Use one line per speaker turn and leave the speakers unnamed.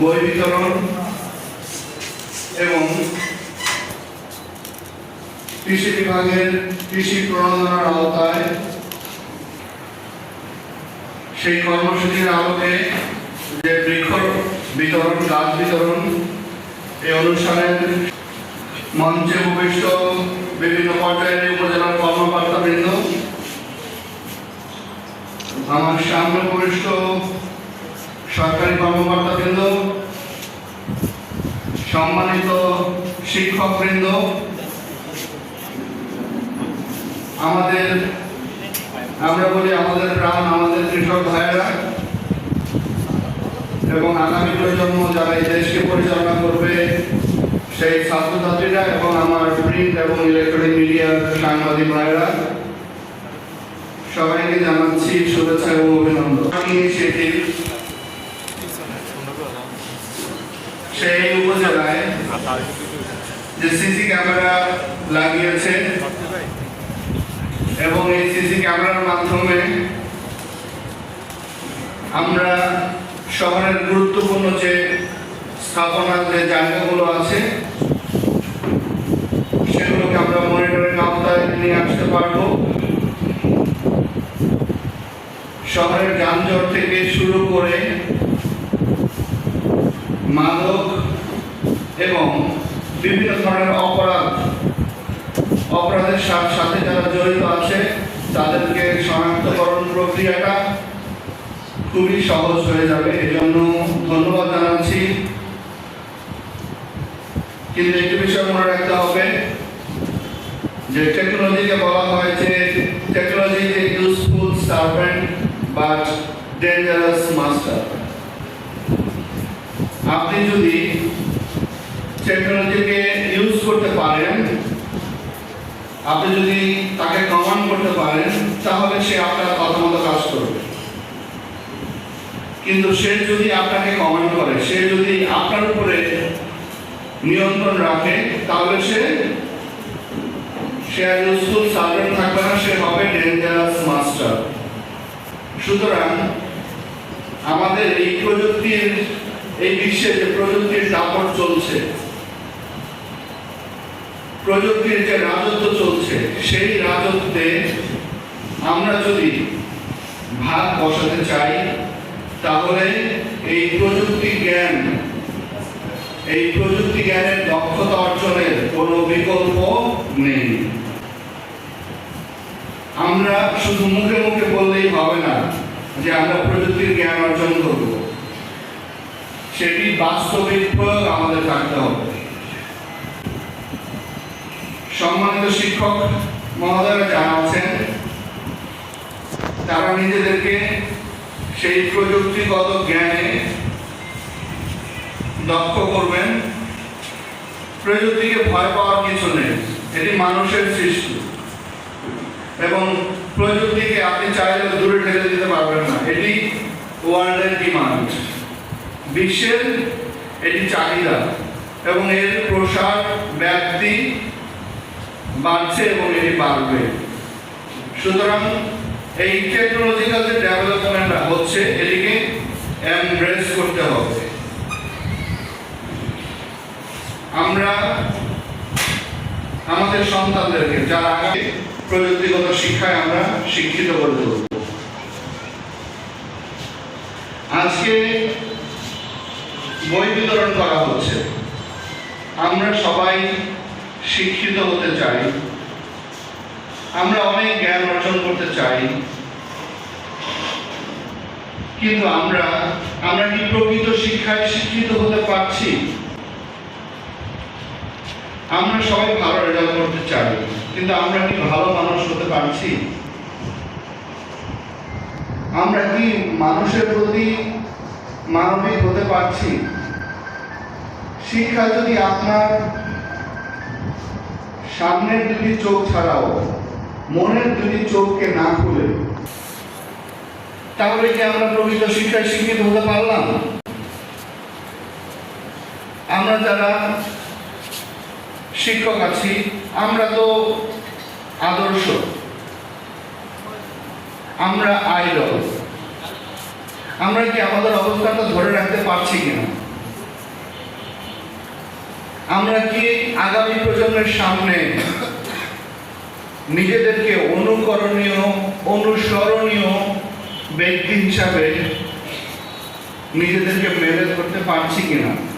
বই বিতরণ এবং কৃষি বিভাগের কৃষি প্রণোদনার আওতায় সেই কর্মসূচির আলোকে যে বৃক্ষ বিতরণ, গাছ বিতরণ, এই অনুষ্ঠানের মঞ্চে উপবিষ্ট বিভিন্ন পর্যায়ের উপজেলার কর্মকর্তাবৃন্দ, আমার সামনে উপবিষ্ট সরকারি কর্মকর্তাবৃন্দ সম্মানিত শিক্ষকবৃন্দ, আমাদের, আমরা বলি আমাদের প্রাণ, আমাদের কৃষক ভাইয়েরা, এবং আগামী প্রজন্ম যারা এই দেশকে পরিচালনা করবে, সেই ছাত্রছাত্রীরা এবং আমার প্রিন্ট এবং ইলেকট্রনিক মিডিয়ার সাংবাদিক ভাইয়েরা, সবাইকে জানাচ্ছি শুভেচ্ছা এবং অভিনন্দন। ইনিশিয়েটিভ সেই উপজেলায় যে সিসি ক্যামেরা লাগিয়েছে এবং এই সিসি ক্যামেরার মাধ্যমে আমরা শহরের গুরুত্বপূর্ণ যে স্থাপনার যে জায়গাগুলো আছে, সেগুলোকে আমরা মনিটরিং আওতায় নিয়ে আসতে পারব। শহরের যানজট থেকে শুরু করে মাদক এবং বিভিন্ন ধরনের অপরাধ, অপরাধের সাথে যারা জড়িত আছে, তাদেরকে শনাক্তকরণ প্রক্রিয়াটা খুবই সহজ হয়ে যাবে। এজন্য ধন্যবাদ জানাচ্ছি। কিন্তু একটি বিষয় মনে রাখতে হবে যে টেকনোলজিকে বলা হয় যে technology useful servant but dangerous master আপনি যদি টেকনোলজিকে ইউজ করতে পারেন, আপনি যদি তাকে কমান্ড করতে পারেন, তাহলে সে আপনার কথা মতো কাজ করবে। কিন্তু সে যদি আপনাকে কমান্ড করে, সে যদি আপনার উপরে নিয়ন্ত্রণ রাখে, তাহলে সে সে ইউজফুল সার্ভেন্ট থাকবে না, সে হবে ডেঞ্জারাস মাস্টার সুতরাং আমাদের এই প্রযুক্তির এই বিশ্বে যে প্রযুক্তির দাপট চলছে, প্রযুক্তির যে রাজত্ব চলছে, সেই রাজত্বে আমরা যদি ভাগ বসাতে চাই, তাহলে এই প্রযুক্তি জ্ঞান, এই প্রযুক্তি জ্ঞানের দক্ষতা অর্জনের কোনো বিকল্প নেই। আমরা শুধু মুখে মুখে বললেই হবে না যে আমরা প্রযুক্তির জ্ঞান অর্জন সেটি বাস্তবিক প্রয়োগ আমাদের থাকতে হবে। সম্মানিত শিক্ষক মহোদয়রা যারা আছেন, তারা নিজেদেরকে সেই প্রযুক্তিগত জ্ঞানে দক্ষ করবেন। প্রযুক্তিকে ভয় পাওয়ার কিছু নেই, এটি মানুষের সৃষ্টি। এবং প্রযুক্তিকে আপনি চাইলে দূরে ঠেলে দিতে পারবেন না, এটি ওয়ার্ল্ডের ডিমান্ড বিশ্বের এটি চাহিদা এবং এর প্রসার ব্যাপ্তি বাড়ছে এবং এটি বাড়বে। সুতরাং এই টেকনোলজিক্যাল যে ডেভেলপমেন্টটা হচ্ছে, এটিকে এমব্রেস করতে হবে। আমরা, আমাদের সন্তানদেরকে, যারা আগে প্রযুক্তিগত শিক্ষায় আমরা শিক্ষিত করে তুলব। আজকে বই বিতরণ করা হচ্ছে। আমরা সবাই শিক্ষিত হতে চাই। আমরা অনেক জ্ঞান অর্জন করতে চাই। কিন্তু আমরা আমরা কি প্রকৃত শিক্ষায় শিক্ষিত হতে পারছি? আমরা সবাই ভালো রেজাল্ট করতে চাই, কিন্তু আমরা কি ভালো মানুষ হতে পারছি? আমরা কি মানুষের প্রতি মানবিক হতে পারছি? শিক্ষা যদি আপনার সামনের দুটি চোখ ছাড়াও, মনের দুটি চোখকে না খুলে, তাহলে কি আমরা প্রকৃত শিক্ষায় শিক্ষিত হতে পারলাম? আমরা যারা শিক্ষক আছি, আমরা তো আদর্শ। আমরা আইডল আমরা কি আমাদের অবস্থানটা ধরে রাখতে পারছি কিনা? আমরা কি আগামী প্রজন্মের সামনে নিজেদেরকে অনুকরণীয়, অনুসরণীয় ব্যক্তি হিসাবে নিজেদেরকে মেলে ধরতে পারছি কিনা?